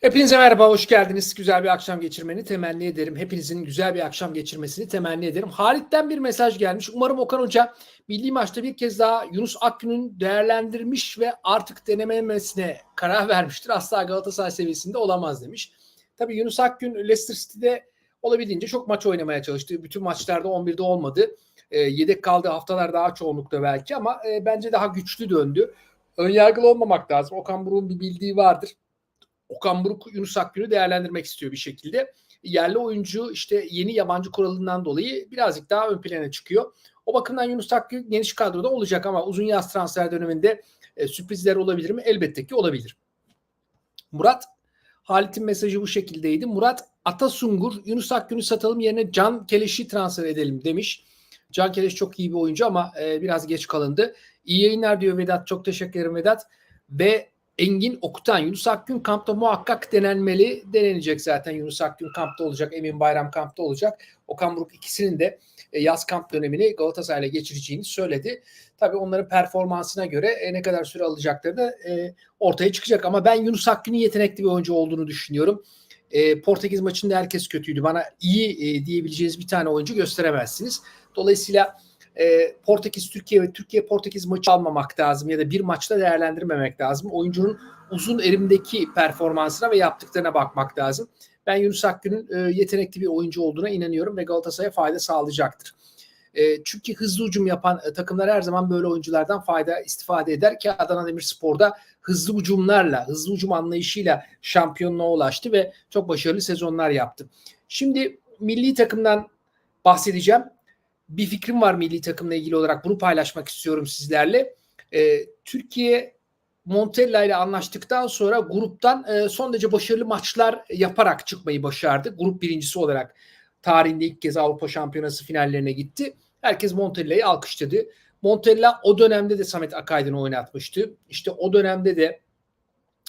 Hepinize merhaba, hoş geldiniz. Güzel bir akşam geçirmeni temenni ederim. Hepinizin güzel bir akşam geçirmesini temenni ederim. Halit'ten bir mesaj gelmiş. Umarım Okan Hoca milli maçta bir kez daha Yunus Akgün'ün değerlendirmiş ve artık denememesine karar vermiştir. Asla Galatasaray seviyesinde olamaz demiş. Tabii Yunus Akgün Leicester City'de olabildiğince çok maç oynamaya çalıştı. Bütün maçlarda 11'de olmadı. E, yedek kaldığı haftalar daha çoğunlukta belki ama e, bence daha güçlü döndü. Önyargılı olmamak lazım. Okan Buruk'un bir bildiği vardır. Okan Buruk Yunus Akgün'ü değerlendirmek istiyor bir şekilde. Yerli oyuncu işte yeni yabancı kuralından dolayı birazcık daha ön plana çıkıyor. O bakımdan Yunus Akgün geniş kadroda olacak ama uzun yaz transfer döneminde e, sürprizler olabilir mi? Elbette ki olabilir. Murat Halit'in mesajı bu şekildeydi. Murat Atasungur Yunus Akgün'ü satalım yerine Can Keleş'i transfer edelim demiş. Can Keleş çok iyi bir oyuncu ama e, biraz geç kalındı. İyi yayınlar diyor Vedat. Çok teşekkür ederim Vedat. Ve Engin Okutan, Yunus Akgün kampta muhakkak denenmeli. Denenecek zaten Yunus Akgün kampta olacak, Emin Bayram kampta olacak. Okan Buruk ikisinin de e, yaz kamp dönemini Galatasaray'la geçireceğini söyledi. Tabii onların performansına göre e, ne kadar süre alacakları da e, ortaya çıkacak. Ama ben Yunus Akgün'ün yetenekli bir oyuncu olduğunu düşünüyorum. Portekiz maçında herkes kötüydü. Bana iyi diyebileceğiniz bir tane oyuncu gösteremezsiniz. Dolayısıyla e, Portekiz Türkiye ve Türkiye Portekiz maçı almamak lazım ya da bir maçta değerlendirmemek lazım. Oyuncunun uzun erimdeki performansına ve yaptıklarına bakmak lazım. Ben Yunus Akgün'ün e, yetenekli bir oyuncu olduğuna inanıyorum ve Galatasaray'a fayda sağlayacaktır. E, çünkü hızlı ucum yapan e, takımlar her zaman böyle oyunculardan fayda istifade eder ki Adana Demirspor'da hızlı ucumlarla, hızlı ucum anlayışıyla şampiyonluğa ulaştı ve çok başarılı sezonlar yaptı. Şimdi milli takımdan bahsedeceğim bir fikrim var milli takımla ilgili olarak bunu paylaşmak istiyorum sizlerle. E, Türkiye Montella ile anlaştıktan sonra gruptan e, son derece başarılı maçlar yaparak çıkmayı başardı. Grup birincisi olarak tarihinde ilk kez Avrupa Şampiyonası finallerine gitti. Herkes Montella'yı alkışladı. Montella o dönemde de Samet Akaydın'ı oynatmıştı. İşte o dönemde de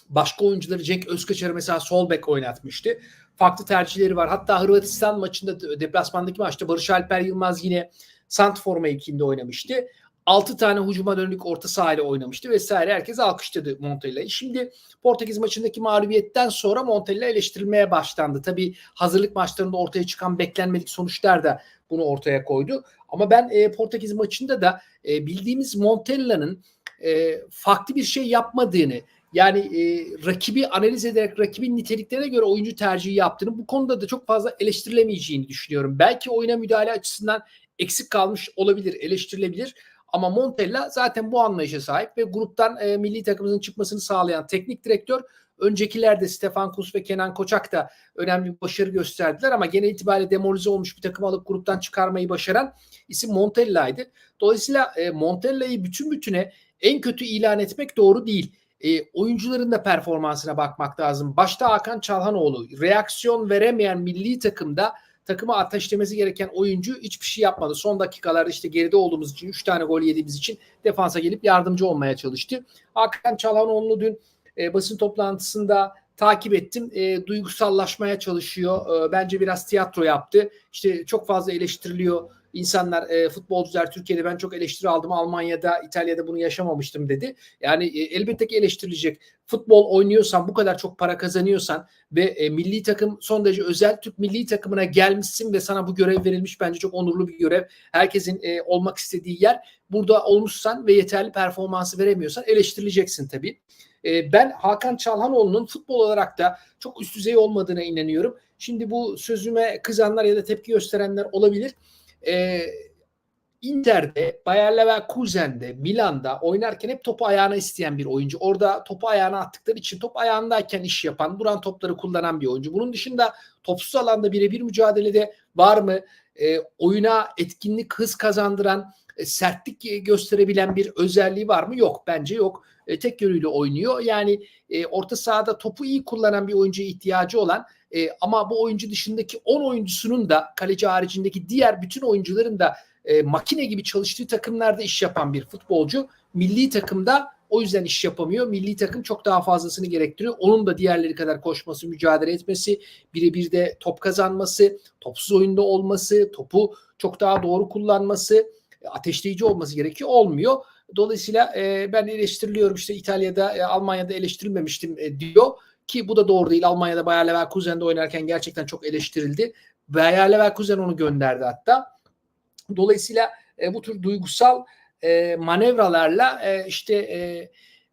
başka oyuncuları Cenk Özkaçar'ı mesela sol bek oynatmıştı farklı tercihleri var. Hatta Hırvatistan maçında deplasmandaki maçta Barış Alper Yılmaz yine Santfor mevkinde oynamıştı. 6 tane hücuma dönük orta sahayla oynamıştı vesaire. Herkes alkışladı Montella'yı. Şimdi Portekiz maçındaki mağlubiyetten sonra Montella eleştirilmeye başlandı. Tabii hazırlık maçlarında ortaya çıkan beklenmedik sonuçlar da bunu ortaya koydu. Ama ben e, Portekiz maçında da e, bildiğimiz Montella'nın e, farklı bir şey yapmadığını, yani e, rakibi analiz ederek rakibin niteliklerine göre oyuncu tercihi yaptığını bu konuda da çok fazla eleştirilemeyeceğini düşünüyorum. Belki oyuna müdahale açısından eksik kalmış olabilir, eleştirilebilir. Ama Montella zaten bu anlayışa sahip ve gruptan e, milli takımımızın çıkmasını sağlayan teknik direktör. Öncekilerde Stefan Kus ve Kenan Koçak da önemli bir başarı gösterdiler ama genel itibariyle demoralize olmuş bir takım alıp gruptan çıkarmayı başaran isim Montella'ydı. Dolayısıyla e, Montella'yı bütün bütüne en kötü ilan etmek doğru değil e, oyuncuların da performansına bakmak lazım. Başta Hakan Çalhanoğlu reaksiyon veremeyen milli takımda takımı ateşlemesi gereken oyuncu hiçbir şey yapmadı. Son dakikalarda işte geride olduğumuz için 3 tane gol yediğimiz için defansa gelip yardımcı olmaya çalıştı. Hakan Çalhanoğlu dün e, basın toplantısında takip ettim. E, duygusallaşmaya çalışıyor. E, bence biraz tiyatro yaptı. İşte çok fazla eleştiriliyor insanlar e, futbolcular Türkiye'de ben çok eleştiri aldım Almanya'da İtalya'da bunu yaşamamıştım dedi. Yani e, elbette ki eleştirilecek. Futbol oynuyorsan bu kadar çok para kazanıyorsan ve e, milli takım son derece özel Türk milli takımına gelmişsin ve sana bu görev verilmiş bence çok onurlu bir görev. Herkesin e, olmak istediği yer. Burada olmuşsan ve yeterli performansı veremiyorsan eleştirileceksin tabii. E, ben Hakan Çalhanoğlu'nun futbol olarak da çok üst düzey olmadığına inanıyorum. Şimdi bu sözüme kızanlar ya da tepki gösterenler olabilir e, Inter'de, Bayer Leverkusen'de, Milan'da oynarken hep topu ayağına isteyen bir oyuncu. Orada topu ayağına attıkları için top ayağındayken iş yapan, duran topları kullanan bir oyuncu. Bunun dışında topsuz alanda birebir mücadelede var mı? E, oyuna etkinlik, hız kazandıran, e, sertlik gösterebilen bir özelliği var mı? Yok. Bence yok. E, tek yönüyle oynuyor. Yani e, orta sahada topu iyi kullanan bir oyuncuya ihtiyacı olan e, ama bu oyuncu dışındaki 10 oyuncusunun da kaleci haricindeki diğer bütün oyuncuların da e, makine gibi çalıştığı takımlarda iş yapan bir futbolcu. Milli takımda o yüzden iş yapamıyor. Milli takım çok daha fazlasını gerektiriyor. Onun da diğerleri kadar koşması, mücadele etmesi, birebir de top kazanması, topsuz oyunda olması, topu çok daha doğru kullanması, ateşleyici olması gerekiyor. Olmuyor. Dolayısıyla e, ben eleştiriliyorum işte İtalya'da, e, Almanya'da eleştirilmemiştim e, diyor ki bu da doğru değil. Almanya'da Bayer Leverkusen'de oynarken gerçekten çok eleştirildi. Bayer Leverkusen onu gönderdi hatta. Dolayısıyla e, bu tür duygusal e, manevralarla e, işte e,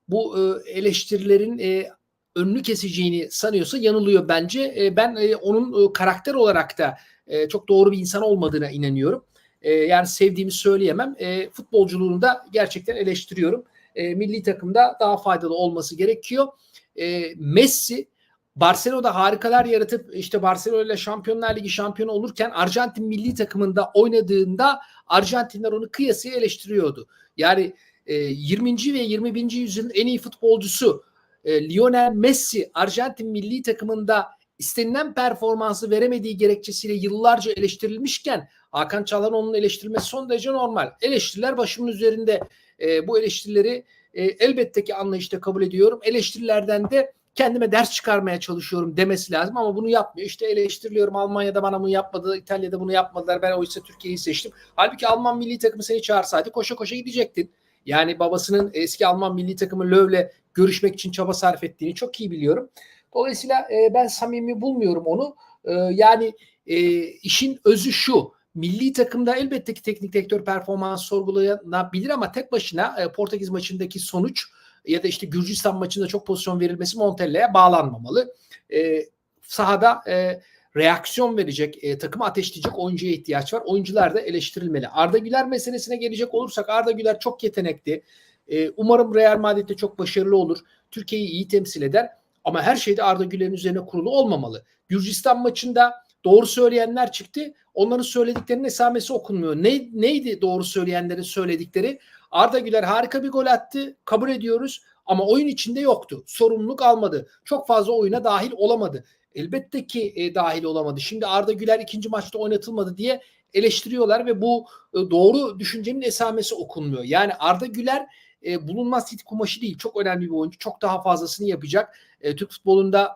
bu e, eleştirilerin e, önünü keseceğini sanıyorsa yanılıyor bence. E, ben e, onun e, karakter olarak da e, çok doğru bir insan olmadığına inanıyorum. E, yani sevdiğimi söyleyemem. E, futbolculuğunu da gerçekten eleştiriyorum. E, milli takımda daha faydalı olması gerekiyor. E, Messi Barcelona'da harikalar yaratıp işte Barcelona ile Şampiyonlar Ligi şampiyonu olurken Arjantin milli takımında oynadığında Arjantinler onu kıyasıya eleştiriyordu. Yani e, 20. ve 21. yüzyılın en iyi futbolcusu e, Lionel Messi Arjantin milli takımında istenilen performansı veremediği gerekçesiyle yıllarca eleştirilmişken Hakan Çalhan onun eleştirilmesi son derece normal. Eleştiriler başımın üzerinde. E, bu eleştirileri e, elbette ki anlayışla kabul ediyorum. Eleştirilerden de kendime ders çıkarmaya çalışıyorum demesi lazım ama bunu yapmıyor. İşte eleştiriliyorum Almanya'da bana bunu yapmadı, İtalya'da bunu yapmadılar. Ben oysa Türkiye'yi seçtim. Halbuki Alman milli takımı seni çağırsaydı koşa koşa gidecektin. Yani babasının eski Alman milli takımı Löv'le görüşmek için çaba sarf ettiğini çok iyi biliyorum. Dolayısıyla e, ben samimi bulmuyorum onu. E, yani e, işin özü şu. Milli takımda elbette ki teknik direktör performans sorgulanabilir ama tek başına e, Portekiz maçındaki sonuç ya da işte Gürcistan maçında çok pozisyon verilmesi Montella'ya bağlanmamalı. E, sahada e, reaksiyon verecek, e, takımı ateşleyecek oyuncuya ihtiyaç var. Oyuncular da eleştirilmeli. Arda Güler meselesine gelecek olursak Arda Güler çok yetenekli. E, umarım Real Madrid'de çok başarılı olur. Türkiye'yi iyi temsil eder. Ama her şeyde Arda Güler'in üzerine kurulu olmamalı. Gürcistan maçında doğru söyleyenler çıktı. Onların söylediklerinin esamesi okunmuyor. Ne, neydi doğru söyleyenlerin söyledikleri? Arda Güler harika bir gol attı. Kabul ediyoruz. Ama oyun içinde yoktu. Sorumluluk almadı. Çok fazla oyuna dahil olamadı. Elbette ki e, dahil olamadı. Şimdi Arda Güler ikinci maçta oynatılmadı diye eleştiriyorlar ve bu e, doğru düşüncenin esamesi okunmuyor. Yani Arda Güler e, bulunmaz hit kumaşı değil. Çok önemli bir oyuncu. Çok daha fazlasını yapacak. E, Türk futbolunda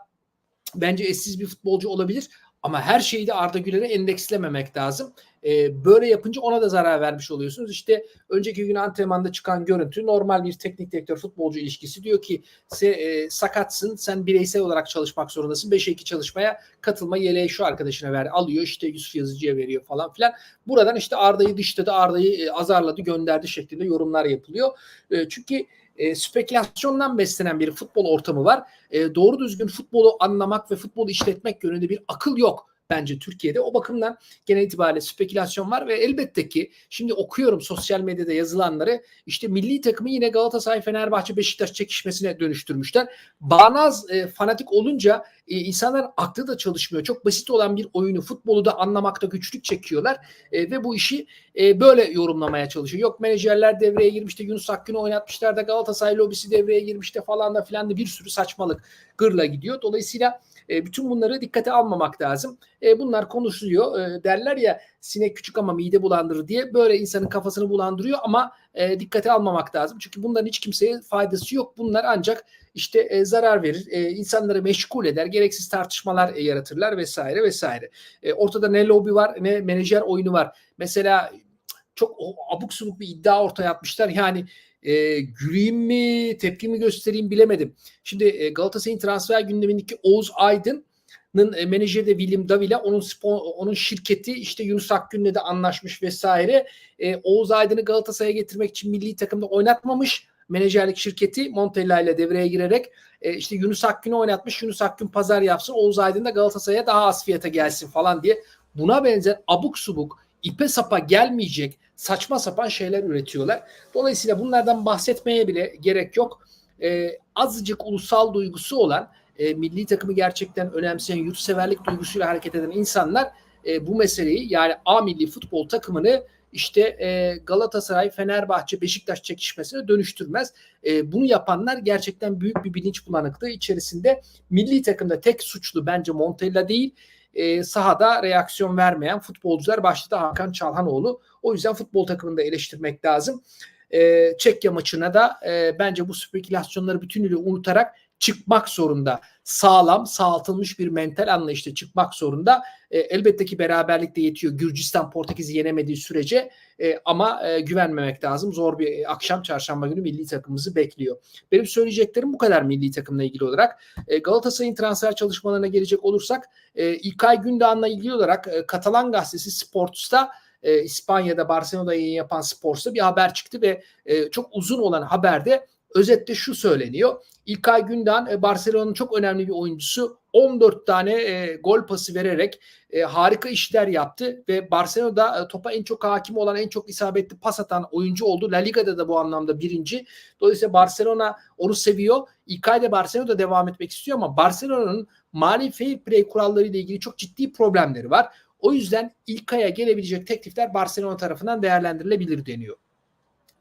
bence eşsiz bir futbolcu olabilir. Ama her şeyi de Arda Güler'e endekslememek lazım. E, böyle yapınca ona da zarar vermiş oluyorsunuz. İşte önceki gün antrenmanda çıkan görüntü normal bir teknik direktör futbolcu ilişkisi. Diyor ki se, e, sakatsın sen bireysel olarak çalışmak zorundasın. 5'e 2 çalışmaya katılma yeleği şu arkadaşına ver. Alıyor işte Yusuf Yazıcı'ya veriyor falan filan. Buradan işte Arda'yı dışladı, Arda'yı e, azarladı, gönderdi şeklinde yorumlar yapılıyor. E, çünkü e, spekülasyondan beslenen bir futbol ortamı var. E, doğru düzgün futbolu anlamak ve futbolu işletmek yönünde bir akıl yok bence Türkiye'de. O bakımdan genel itibariyle spekülasyon var ve elbette ki şimdi okuyorum sosyal medyada yazılanları işte milli takımı yine Galatasaray, Fenerbahçe, Beşiktaş çekişmesine dönüştürmüşler. Bağnaz e, fanatik olunca e, insanlar aklı da çalışmıyor. Çok basit olan bir oyunu, futbolu da anlamakta güçlük çekiyorlar e, ve bu işi e, böyle yorumlamaya çalışıyor. Yok menajerler devreye girmişti, Yunus Akgün'ü oynatmışlar da Galatasaray lobisi devreye girmişti falan da filan da bir sürü saçmalık gırla gidiyor. Dolayısıyla e, bütün bunları dikkate almamak lazım. E, bunlar konuşuluyor. E, derler ya sinek küçük ama mide bulandırır diye böyle insanın kafasını bulandırıyor ama e, dikkate almamak lazım. Çünkü bunların hiç kimseye faydası yok. Bunlar ancak işte e, zarar verir, e, insanları meşgul eder, gereksiz tartışmalar e, yaratırlar vesaire vesaire. E, ortada ne lobi var ne menajer oyunu var. Mesela çok abuk subuk bir iddia ortaya atmışlar. Yani e, güleyim mi, tepki mi göstereyim bilemedim. Şimdi e, Galatasaray'ın transfer gündemindeki Oğuz Aydın'ın e, menajeri de William Davila onun onun şirketi işte Yunus Akgün'le de anlaşmış vesaire. E, Oğuz Aydın'ı Galatasaray'a getirmek için milli takımda oynatmamış menajerlik şirketi Montella ile devreye girerek e, işte Yunus Akgün'ü oynatmış. Yunus Akgün pazar yapsın. Oğuz Aydın da Galatasaray'a daha az fiyata gelsin falan diye buna benzer abuk subuk ipe sapa gelmeyecek saçma sapan şeyler üretiyorlar. Dolayısıyla bunlardan bahsetmeye bile gerek yok. E, azıcık ulusal duygusu olan e, milli takımı gerçekten önemseyen yurtseverlik duygusuyla hareket eden insanlar e, bu meseleyi yani A milli futbol takımını işte e, Galatasaray, Fenerbahçe, Beşiktaş çekişmesine dönüştürmez. E, bunu yapanlar gerçekten büyük bir bilinç bulanıklığı içerisinde. Milli takımda tek suçlu bence Montella değil, e, sahada reaksiyon vermeyen futbolcular başta Hakan Çalhanoğlu. O yüzden futbol takımını da eleştirmek lazım. E, Çekya maçına da e, bence bu spekülasyonları bütünüyle unutarak çıkmak zorunda. Sağlam, sağaltılmış bir mental anlayışla çıkmak zorunda. E, elbette ki beraberlik de yetiyor. Gürcistan Portekiz'i yenemediği sürece e, ama e, güvenmemek lazım. Zor bir e, akşam çarşamba günü milli takımımızı bekliyor. Benim söyleyeceklerim bu kadar milli takımla ilgili olarak. E, Galatasaray'ın transfer çalışmalarına gelecek olursak e, İlkay Gündoğan'la ilgili olarak e, Katalan gazetesi Sports'ta e, İspanya'da Barcelona'da yayın yapan Sports'ta bir haber çıktı ve e, çok uzun olan haberde Özetle şu söyleniyor. İlkay Gündoğan e, Barcelona'nın çok önemli bir oyuncusu. 14 tane e, gol pası vererek e, harika işler yaptı ve Barcelona'da e, topa en çok hakim olan, en çok isabetli pas atan oyuncu oldu. La Liga'da da bu anlamda birinci. Dolayısıyla Barcelona onu seviyor. İlkay da Barcelona'da devam etmek istiyor ama Barcelona'nın mali fair play kuralları ile ilgili çok ciddi problemleri var. O yüzden İlkay'a gelebilecek teklifler Barcelona tarafından değerlendirilebilir deniyor.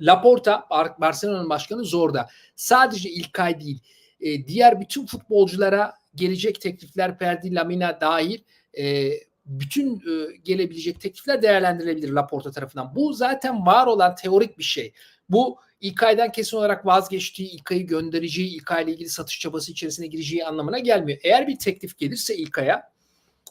Laporta Barcelona'nın başkanı Zorda. Sadece İlkay değil e, diğer bütün futbolculara gelecek teklifler Perdi Lamina dahil e, bütün e, gelebilecek teklifler değerlendirilebilir Laporta tarafından. Bu zaten var olan teorik bir şey. Bu İlkay'dan kesin olarak vazgeçtiği, İlkay'ı göndereceği, İlkay ile ilgili satış çabası içerisine gireceği anlamına gelmiyor. Eğer bir teklif gelirse İlkay'a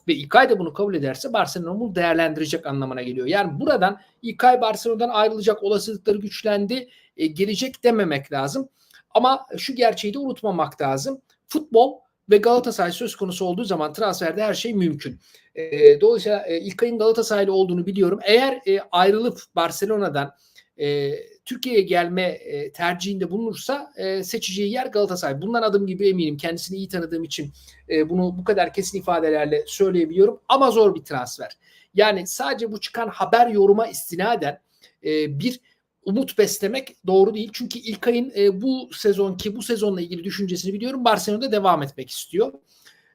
ve İlkay da bunu kabul ederse Barcelona bunu değerlendirecek anlamına geliyor. Yani buradan İlkay Barcelona'dan ayrılacak olasılıkları güçlendi, e, gelecek dememek lazım. Ama şu gerçeği de unutmamak lazım. Futbol ve Galatasaray söz konusu olduğu zaman transferde her şey mümkün. E, dolayısıyla e, İlkay'ın Galatasaraylı olduğunu biliyorum. Eğer e, ayrılıp Barcelona'dan e, Türkiye'ye gelme e, tercihinde bulunursa e, seçeceği yer Galatasaray. Bundan adım gibi eminim. Kendisini iyi tanıdığım için e, bunu bu kadar kesin ifadelerle söyleyebiliyorum. Ama zor bir transfer. Yani sadece bu çıkan haber yoruma istinaden e, bir umut beslemek doğru değil. Çünkü İlkay'ın e, bu sezonki bu sezonla ilgili düşüncesini biliyorum. Barcelona'da devam etmek istiyor.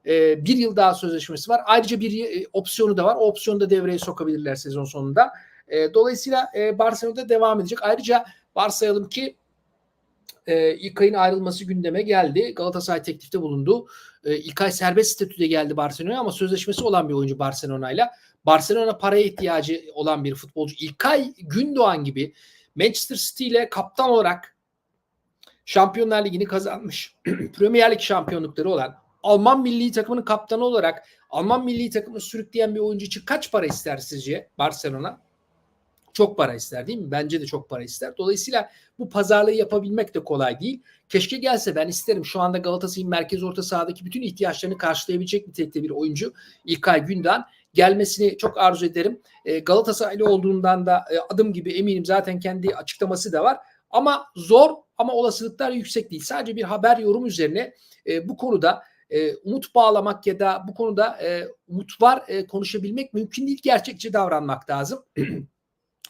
E, bir yıl daha sözleşmesi var. Ayrıca bir e, opsiyonu da var. O opsiyonu da devreye sokabilirler sezon sonunda. E, dolayısıyla e, Barcelona'da devam edecek. Ayrıca varsayalım ki e, İlkay'ın ayrılması gündeme geldi. Galatasaray teklifte bulundu. E, İlkay serbest statüde geldi Barcelona'ya ama sözleşmesi olan bir oyuncu Barcelona'yla. Barcelona paraya ihtiyacı olan bir futbolcu. İlkay Gündoğan gibi Manchester City ile kaptan olarak Şampiyonlar Ligi'ni kazanmış. Premier Lig şampiyonlukları olan Alman milli takımının kaptanı olarak Alman milli takımını sürükleyen bir oyuncu için kaç para ister sizce Barcelona? Çok para ister değil mi? Bence de çok para ister. Dolayısıyla bu pazarlığı yapabilmek de kolay değil. Keşke gelse ben isterim. Şu anda Galatasaray'ın merkez orta sahadaki bütün ihtiyaçlarını karşılayabilecek nitelikte bir oyuncu İlkay Gündoğan gelmesini çok arzu ederim. E, Galatasaraylı olduğundan da e, adım gibi eminim zaten kendi açıklaması da var. Ama zor ama olasılıklar yüksek değil. Sadece bir haber yorum üzerine e, bu konuda e, umut bağlamak ya da bu konuda e, umut var e, konuşabilmek mümkün değil. Gerçekçi davranmak lazım.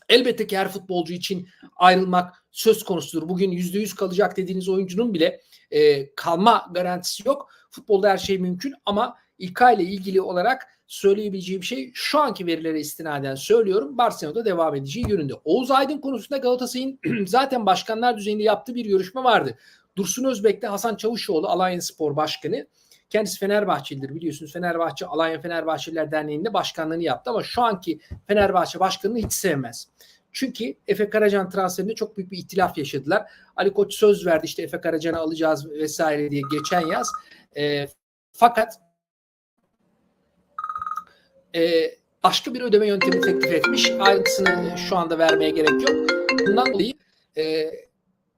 Elbette ki her futbolcu için ayrılmak söz konusudur. Bugün %100 kalacak dediğiniz oyuncunun bile e, kalma garantisi yok. Futbolda her şey mümkün ama İlkay ile ilgili olarak söyleyebileceğim şey şu anki verilere istinaden söylüyorum. Barcelona'da devam edeceği yönünde. Oğuz Aydın konusunda Galatasaray'ın zaten başkanlar düzeyinde yaptığı bir görüşme vardı. Dursun Özbek'te Hasan Çavuşoğlu Alanya Spor Başkanı Kendisi Fenerbahçelidir biliyorsunuz. Fenerbahçe Alanya Fenerbahçeliler Derneği'nde başkanlığını yaptı ama şu anki Fenerbahçe başkanını hiç sevmez. Çünkü Efe Karacan transferinde çok büyük bir ihtilaf yaşadılar. Ali Koç söz verdi işte Efe Karacan'ı alacağız vesaire diye geçen yaz. E, fakat e, başka bir ödeme yöntemi teklif etmiş. Ayrıntısını şu anda vermeye gerek yok. Bundan dolayı e,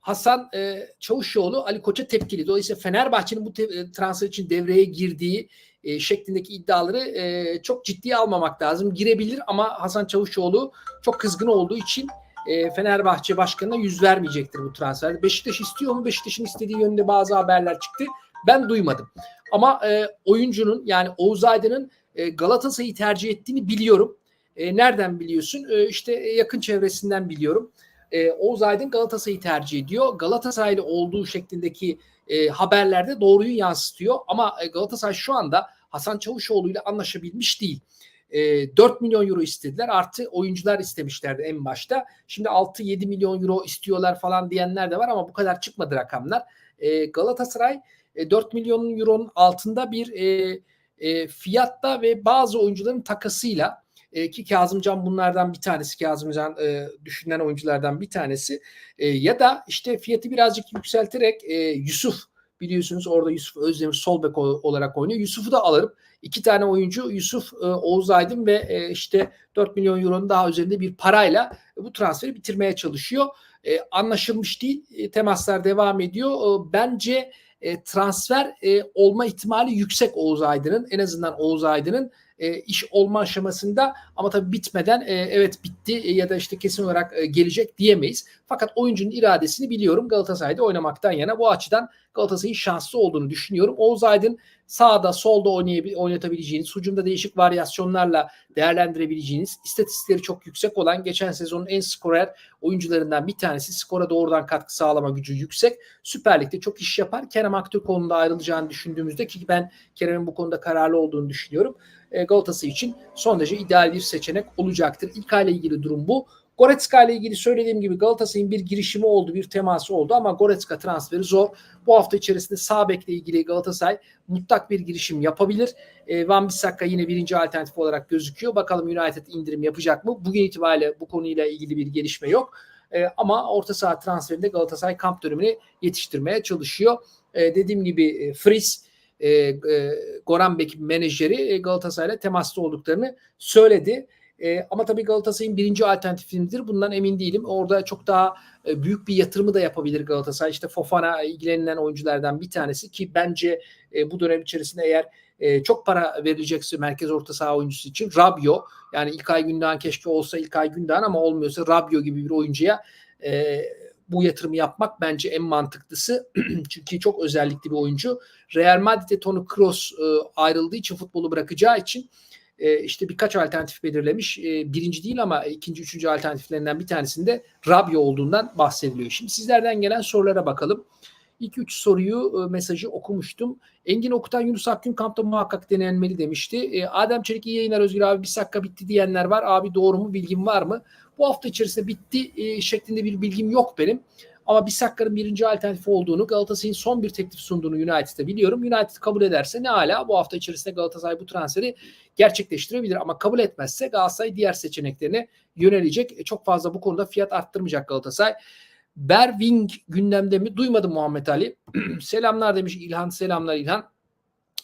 Hasan e, Çavuşoğlu Ali Koç'a tepkili. Dolayısıyla Fenerbahçe'nin bu e, transfer için devreye girdiği e, şeklindeki iddiaları e, çok ciddiye almamak lazım. Girebilir ama Hasan Çavuşoğlu çok kızgın olduğu için e, Fenerbahçe başkanına yüz vermeyecektir bu transferde. Beşiktaş istiyor mu? Beşiktaş'ın istediği yönde bazı haberler çıktı. Ben duymadım. Ama e, oyuncunun yani Oğuz Aydın'ın e, Galatasaray'ı tercih ettiğini biliyorum. E, nereden biliyorsun? E, işte yakın çevresinden biliyorum e, Oğuz Aydın Galatasaray'ı tercih ediyor. Galatasaraylı olduğu şeklindeki e, haberlerde doğruyu yansıtıyor. Ama e, Galatasaray şu anda Hasan Çavuşoğlu ile anlaşabilmiş değil. E, 4 milyon euro istediler. Artı oyuncular istemişlerdi en başta. Şimdi 6-7 milyon euro istiyorlar falan diyenler de var ama bu kadar çıkmadı rakamlar. E, Galatasaray e, 4 milyon euronun altında bir e, e, fiyatta ve bazı oyuncuların takasıyla e, ki Kazımcan bunlardan bir tanesi. Kazımcan e, düşünülen oyunculardan bir tanesi. E, ya da işte fiyatı birazcık yükselterek e, Yusuf Biliyorsunuz orada Yusuf Özdemir sol bek olarak oynuyor. Yusuf'u da alırım. İki tane oyuncu Yusuf e, Oğuz Aydın ve e, işte 4 milyon euronun daha üzerinde bir parayla bu transferi bitirmeye çalışıyor. E, anlaşılmış değil. E, temaslar devam ediyor. E, bence e, transfer e, olma ihtimali yüksek Oğuz Aydın'ın. En azından Oğuz Aydın'ın e, iş olma aşamasında ama tabii bitmeden e, evet bitti e, ya da işte kesin olarak e, gelecek diyemeyiz. Fakat oyuncunun iradesini biliyorum Galatasaray'da oynamaktan yana bu açıdan Galatasaray'ın şanslı olduğunu düşünüyorum. Oğuz Aydın sağda solda oynatabileceğiniz, hücumda değişik varyasyonlarla değerlendirebileceğiniz, istatistikleri çok yüksek olan geçen sezonun en skorer oyuncularından bir tanesi. Skora doğrudan katkı sağlama gücü yüksek. Süper Lig'de çok iş yapar. Kerem Aktürkoğlu'nda ayrılacağını düşündüğümüzde ki ben Kerem'in bu konuda kararlı olduğunu düşünüyorum. E, Galatasaray için son derece ideal bir seçenek olacaktır. İlk ile ilgili durum bu. Goretzka ile ilgili söylediğim gibi Galatasaray'ın bir girişimi oldu, bir teması oldu ama Goretzka transferi zor. Bu hafta içerisinde sağ bekle ilgili Galatasaray mutlak bir girişim yapabilir. E, Van Bissaka yine birinci alternatif olarak gözüküyor. Bakalım United indirim yapacak mı? Bugün itibariyle bu konuyla ilgili bir gelişme yok. E, ama orta saha transferinde Galatasaray kamp dönemini yetiştirmeye çalışıyor. E, dediğim gibi e, Fritz e, e, Goran Bek menajeri e, Galatasaray'la temaslı olduklarını söyledi. E, ama tabii Galatasaray'ın birinci alternatifidir. Bundan emin değilim. Orada çok daha e, büyük bir yatırımı da yapabilir Galatasaray. İşte Fofana ilgilenilen oyunculardan bir tanesi ki bence e, bu dönem içerisinde eğer e, çok para verilecekse merkez orta saha oyuncusu için Rabio yani İlkay Gündoğan keşke olsa İlkay Gündoğan ama olmuyorsa Rabio gibi bir oyuncuya e, bu yatırımı yapmak bence en mantıklısı. Çünkü çok özellikli bir oyuncu. Real Madrid'de Toni Kroos e, ayrıldığı için futbolu bırakacağı için e, işte birkaç alternatif belirlemiş. E, birinci değil ama ikinci, üçüncü alternatiflerinden bir tanesinde Rabio olduğundan bahsediliyor. Şimdi sizlerden gelen sorulara bakalım. İlk üç soruyu, e, mesajı okumuştum. Engin Okutan Yunus Akgün kampta muhakkak denenmeli demişti. E, Adem Çelik iyi yayınlar Özgür abi bir dakika bitti diyenler var. Abi doğru mu bilgim var mı? Bu hafta içerisinde bitti e, şeklinde bir bilgim yok benim. Ama Bissakka'nın birinci alternatifi olduğunu Galatasaray'ın son bir teklif sunduğunu United'da biliyorum. United kabul ederse ne hala bu hafta içerisinde Galatasaray bu transferi gerçekleştirebilir. Ama kabul etmezse Galatasaray diğer seçeneklerine yönelecek. E, çok fazla bu konuda fiyat arttırmayacak Galatasaray. Berwing gündemde mi? Duymadım Muhammed Ali. selamlar demiş İlhan. Selamlar İlhan.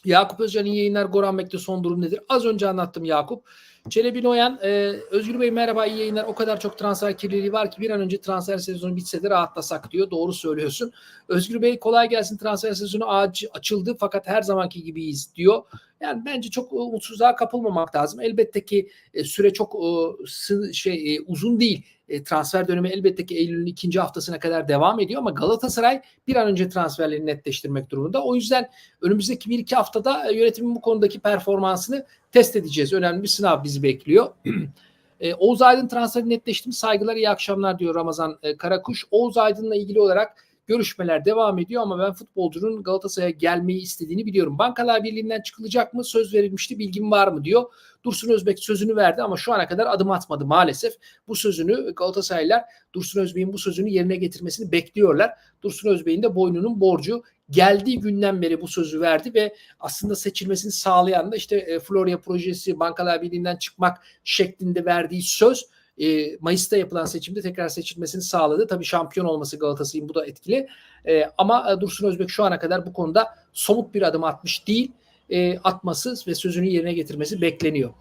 Yakup Özcan iyi yayınlar. Goran Bek'te son durum nedir? Az önce anlattım Yakup. Çelebi Noyan, e, Özgür Bey merhaba iyi yayınlar. O kadar çok transfer kirliliği var ki bir an önce transfer sezonu bitse de rahatlasak diyor. Doğru söylüyorsun. Özgür Bey kolay gelsin transfer sezonu açıldı fakat her zamanki gibiyiz diyor. Yani bence çok umutsuzluğa kapılmamak lazım. Elbette ki e, süre çok e, şey e, uzun değil. Transfer dönemi elbette ki Eylül'ün ikinci haftasına kadar devam ediyor ama Galatasaray bir an önce transferlerini netleştirmek durumunda. O yüzden önümüzdeki bir iki haftada yönetimin bu konudaki performansını test edeceğiz. Önemli bir sınav bizi bekliyor. Oğuz Aydın transferi netleşti mi? Saygılar iyi akşamlar diyor Ramazan Karakuş. Oğuz Aydın'la ilgili olarak görüşmeler devam ediyor ama ben futbolcunun Galatasaray'a gelmeyi istediğini biliyorum. Bankalar Birliği'nden çıkılacak mı? Söz verilmişti. Bilgim var mı diyor. Dursun Özbek sözünü verdi ama şu ana kadar adım atmadı maalesef. Bu sözünü Galatasaraylılar Dursun Özbek'in bu sözünü yerine getirmesini bekliyorlar. Dursun Özbek'in de boynunun borcu geldiği günden beri bu sözü verdi ve aslında seçilmesini sağlayan da işte e, Florya projesi Bankalar Birliği'nden çıkmak şeklinde verdiği söz e, Mayıs'ta yapılan seçimde tekrar seçilmesini sağladı. Tabii şampiyon olması Galatasaray'ın bu da etkili. E, ama Dursun Özbek şu ana kadar bu konuda somut bir adım atmış değil. E, atması ve sözünü yerine getirmesi bekleniyor.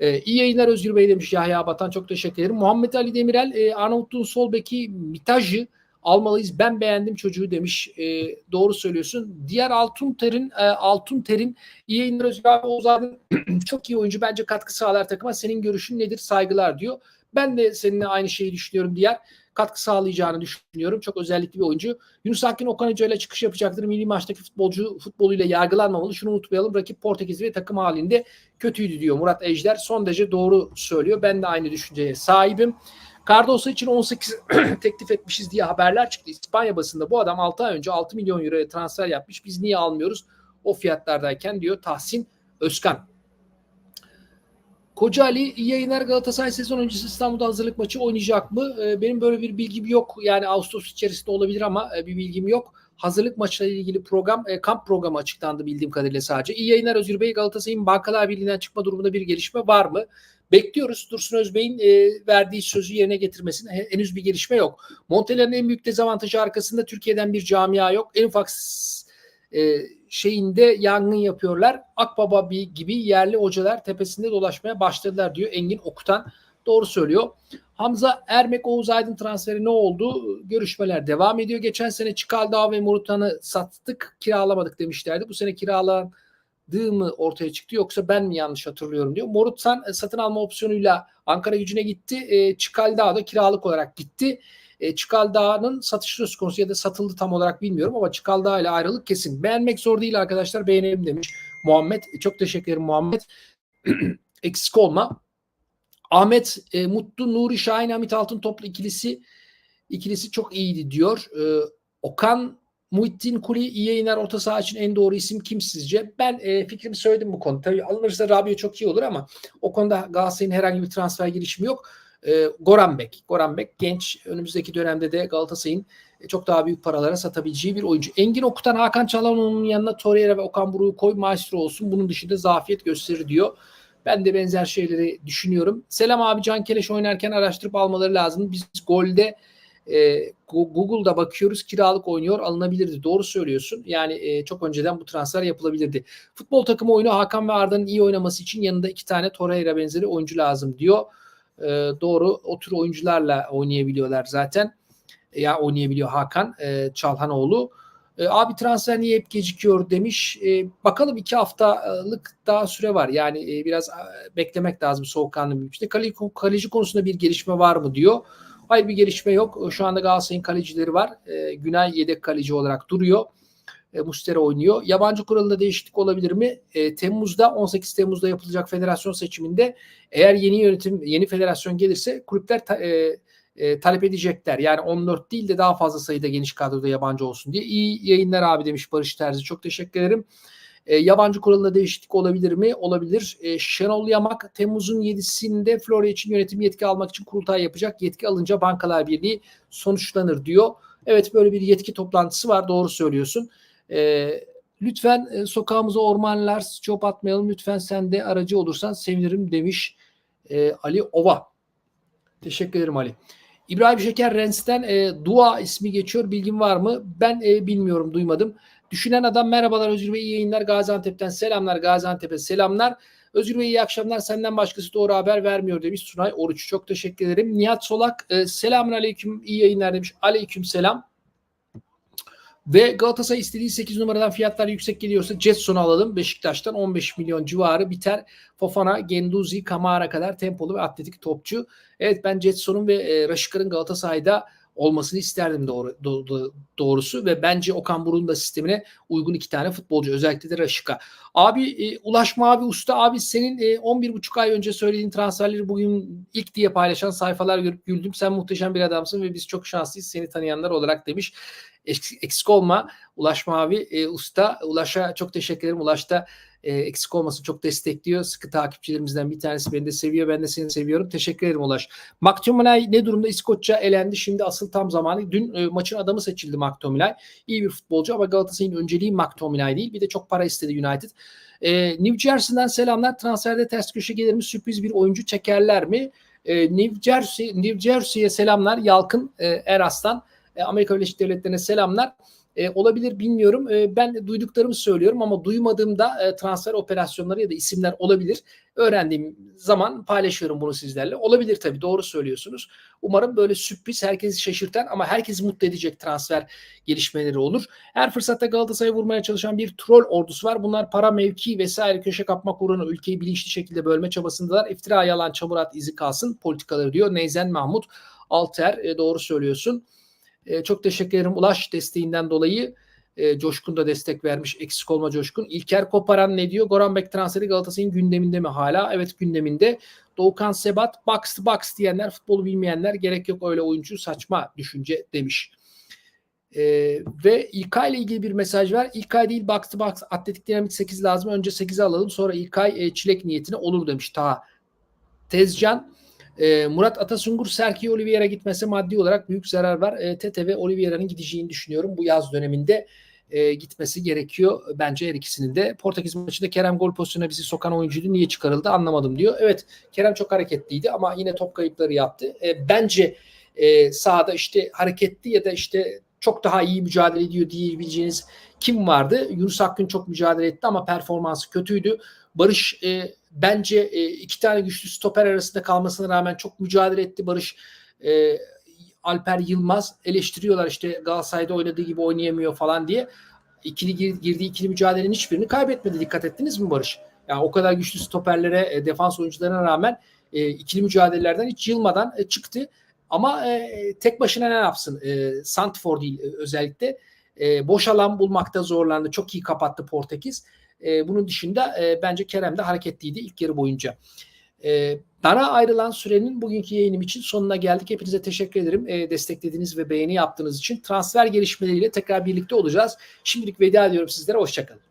E, yayınlar Özgür Bey demiş Yahya Batan. Çok teşekkür ederim. Muhammed Ali Demirel, Arnavutluğun sol beki Mitaj'ı almalıyız. Ben beğendim çocuğu demiş. E, doğru söylüyorsun. Diğer Altun Ter'in e, Altun Ter'in iyi yayınlar abi Oğuz çok iyi oyuncu. Bence katkı sağlar takıma. Senin görüşün nedir? Saygılar diyor. Ben de seninle aynı şeyi düşünüyorum diğer katkı sağlayacağını düşünüyorum. Çok özellikli bir oyuncu. Yunus Akgün Okan Hoca ile çıkış yapacaktır. Milli maçtaki futbolcu futboluyla yargılanmamalı. Şunu unutmayalım. Rakip Portekiz ve takım halinde kötüydü diyor Murat Ejder. Son derece doğru söylüyor. Ben de aynı düşünceye sahibim. Cardoso için 18 teklif etmişiz diye haberler çıktı. İspanya basında bu adam 6 ay önce 6 milyon euroya transfer yapmış. Biz niye almıyoruz o fiyatlardayken diyor Tahsin Özkan. Kocaeli iyi yayınlar Galatasaray sezon öncesi İstanbul'da hazırlık maçı oynayacak mı? Ee, benim böyle bir bilgim yok. Yani Ağustos içerisinde olabilir ama e, bir bilgim yok. Hazırlık maçlarıyla ilgili program, e, kamp programı açıklandı bildiğim kadarıyla sadece. İyi yayınlar Özgür Bey. Galatasaray'ın Bankalar Birliği'nden çıkma durumunda bir gelişme var mı? Bekliyoruz. Dursun Özbey'in e, verdiği sözü yerine getirmesine henüz bir gelişme yok. Montella'nın en büyük dezavantajı arkasında Türkiye'den bir camia yok. En ufak e, şeyinde yangın yapıyorlar. Akbaba gibi yerli hocalar tepesinde dolaşmaya başladılar diyor Engin Okutan. Doğru söylüyor. Hamza Ermek Oğuz Aydın transferi ne oldu? Görüşmeler devam ediyor. Geçen sene Çikaldağ ve Morutan'ı sattık, kiralamadık demişlerdi. Bu sene kiralandığı mı ortaya çıktı yoksa ben mi yanlış hatırlıyorum diyor. Morutan e, satın alma opsiyonuyla Ankara gücüne gitti. E, Çikaldağ da kiralık olarak gitti. E, Çikaldağ'ın satış söz konusu ya da satıldı tam olarak bilmiyorum ama Çikaldağ ile ayrılık kesin. Beğenmek zor değil arkadaşlar beğenelim demiş Muhammed. E, çok teşekkür ederim Muhammed. Eksik olma. Ahmet e, Mutlu, Nuri Şahin, Hamit Altın toplu ikilisi ikilisi çok iyiydi diyor. E, Okan Muhittin Kuli iyi yayınlar orta saha için en doğru isim kim sizce? Ben e, fikrimi söyledim bu konuda. Tabii alınırsa Rabio çok iyi olur ama o konuda Galatasaray'ın herhangi bir transfer girişimi yok. E, Goranbek. Goranbek genç önümüzdeki dönemde de Galatasaray'ın çok daha büyük paralara satabileceği bir oyuncu. Engin Okutan Hakan Çalhanoğlu'nun yanına Torreira ve Okan Buruk'u koy maestro olsun. Bunun dışında zafiyet gösterir diyor. Ben de benzer şeyleri düşünüyorum. Selam abi Can Keleş oynarken araştırıp almaları lazım. Biz golde e, Google'da bakıyoruz kiralık oynuyor alınabilirdi. Doğru söylüyorsun. Yani e, çok önceden bu transfer yapılabilirdi. Futbol takımı oyunu Hakan ve Arda'nın iyi oynaması için yanında iki tane Torreira benzeri oyuncu lazım diyor. E, doğru o tür oyuncularla oynayabiliyorlar zaten. E, ya oynayabiliyor Hakan e, Çalhanoğlu. E, abi transfer niye hep gecikiyor demiş. E, bakalım iki haftalık daha süre var. Yani e, biraz beklemek lazım soğukkanlı bir biçimde. Kale, kaleci konusunda bir gelişme var mı diyor. Hayır bir gelişme yok. Şu anda Galatasaray'ın kalecileri var. E, Günay yedek kaleci olarak duruyor. E, Mustera oynuyor. Yabancı kuralında değişiklik olabilir mi? E, Temmuz'da 18 Temmuz'da yapılacak federasyon seçiminde eğer yeni yönetim yeni federasyon gelirse kulüpler ta, e, e, talep edecekler. Yani 14 değil de daha fazla sayıda geniş kadroda yabancı olsun diye. İyi yayınlar abi demiş Barış Terzi. Çok teşekkür ederim. E, yabancı kuralında değişiklik olabilir mi? Olabilir. E, Şenol Yamak Temmuz'un 7'sinde Florya için yönetim yetki almak için kurultay yapacak. Yetki alınca Bankalar Birliği sonuçlanır diyor. Evet böyle bir yetki toplantısı var. Doğru söylüyorsun. E, lütfen e, sokağımıza ormanlar çöp atmayalım. Lütfen sen de aracı olursan sevinirim demiş e, Ali Ova. Teşekkür ederim Ali. İbrahim Şeker Rens'ten e, Dua ismi geçiyor. Bilgin var mı? Ben e, bilmiyorum, duymadım. Düşünen adam merhabalar Özgür Bey iyi yayınlar. Gaziantep'ten selamlar. Gaziantep'e selamlar. Özgür Bey iyi akşamlar. Senden başkası doğru haber vermiyor demiş Sunay Oruç. Çok teşekkür ederim. Nihat Solak e, selamun aleyküm iyi yayınlar demiş. Aleyküm selam. Ve Galatasaray istediği 8 numaradan fiyatlar yüksek geliyorsa Jetson'u alalım. Beşiktaş'tan 15 milyon civarı biter. Fofana, Genduzi, Kamara kadar tempolu ve atletik topçu. Evet ben Jetson'un ve e, Raşikar'ın Galatasaray'da olmasını isterdim doğru, do, doğrusu ve bence Okan Buruk'un da sistemine uygun iki tane futbolcu özellikle de Raşika. Abi e, Ulaşma abi usta abi senin e, 11,5 ay önce söylediğin transferleri bugün ilk diye paylaşan sayfalar görüp güldüm. Sen muhteşem bir adamsın ve biz çok şanslıyız seni tanıyanlar olarak demiş. Eksik olma Ulaş Mavi e, Usta. Ulaş'a çok teşekkür ederim. Ulaş da e, eksik olmasın çok destekliyor. Sıkı takipçilerimizden bir tanesi beni de seviyor. Ben de seni seviyorum. Teşekkür ederim Ulaş. McTominay ne durumda? İskoçya elendi. Şimdi asıl tam zamanı. Dün e, maçın adamı seçildi McTominay. İyi bir futbolcu ama Galatasaray'ın önceliği McTominay değil. Bir de çok para istedi United. E, New Jersey'den selamlar. Transferde ters köşe gelir mi? Sürpriz bir oyuncu çekerler mi? E, New Jersey New Jersey'ye selamlar. Yalkın e, Eras'tan. E, Amerika Birleşik Devletleri'ne selamlar. E, olabilir bilmiyorum. E, ben duyduklarımı söylüyorum ama duymadığımda e, transfer operasyonları ya da isimler olabilir. Öğrendiğim zaman paylaşıyorum bunu sizlerle. Olabilir tabii doğru söylüyorsunuz. Umarım böyle sürpriz herkesi şaşırtan ama herkesi mutlu edecek transfer gelişmeleri olur. Her fırsatta Galatasaray'a vurmaya çalışan bir troll ordusu var. Bunlar para, mevki vesaire köşe kapmak uğruna ülkeyi bilinçli şekilde bölme çabasındalar. İftira, yalan, çamur at izi kalsın politikaları diyor. Neyzen Mahmut Alter e, doğru söylüyorsun. E, çok teşekkür ederim Ulaş desteğinden dolayı. E, Coşkun da destek vermiş. Eksik olma Coşkun. İlker Koparan ne diyor? Goran Bek transferi Galatasaray'ın gündeminde mi hala? Evet gündeminde. Doğukan Sebat box to box diyenler, futbolu bilmeyenler gerek yok öyle oyuncu saçma düşünce demiş. E, ve İlkay ile ilgili bir mesaj var. İlkay değil box to box atletik dinamik 8 lazım. Önce 8'i alalım sonra İlkay e, çilek niyetine olur demiş ta Tezcan. E, Murat Atasungur Serki Oliveira gitmese maddi olarak büyük zarar var. E, Tete ve Oliveira'nın gideceğini düşünüyorum. Bu yaz döneminde e, gitmesi gerekiyor. Bence her ikisinin de. Portekiz maçında Kerem gol pozisyonuna bizi sokan oyuncuydu. Niye çıkarıldı anlamadım diyor. Evet Kerem çok hareketliydi ama yine top kayıpları yaptı. E, bence e, sahada işte hareketli ya da işte çok daha iyi mücadele ediyor diyebileceğiniz kim vardı? Yunus Akgün çok mücadele etti ama performansı kötüydü. Barış e, bence e, iki tane güçlü stoper arasında kalmasına rağmen çok mücadele etti. Barış e, Alper Yılmaz eleştiriyorlar işte Galatasaray'da oynadığı gibi oynayamıyor falan diye. İkili gir- girdiği ikili mücadelenin hiçbirini kaybetmedi. Dikkat ettiniz mi Barış? Yani o kadar güçlü stoperlere, e, defans oyuncularına rağmen e, ikili mücadelelerden hiç yılmadan e, çıktı. Ama e, tek başına ne yapsın? E, Santfor değil e, özellikle. E, boş alan bulmakta zorlandı. Çok iyi kapattı Portekiz. E, bunun dışında e, bence Kerem de hareketliydi ilk yarı boyunca. E, bana ayrılan sürenin bugünkü yayınım için sonuna geldik. Hepinize teşekkür ederim. E, desteklediğiniz ve beğeni yaptığınız için. Transfer gelişmeleriyle tekrar birlikte olacağız. Şimdilik veda ediyorum sizlere. Hoşçakalın.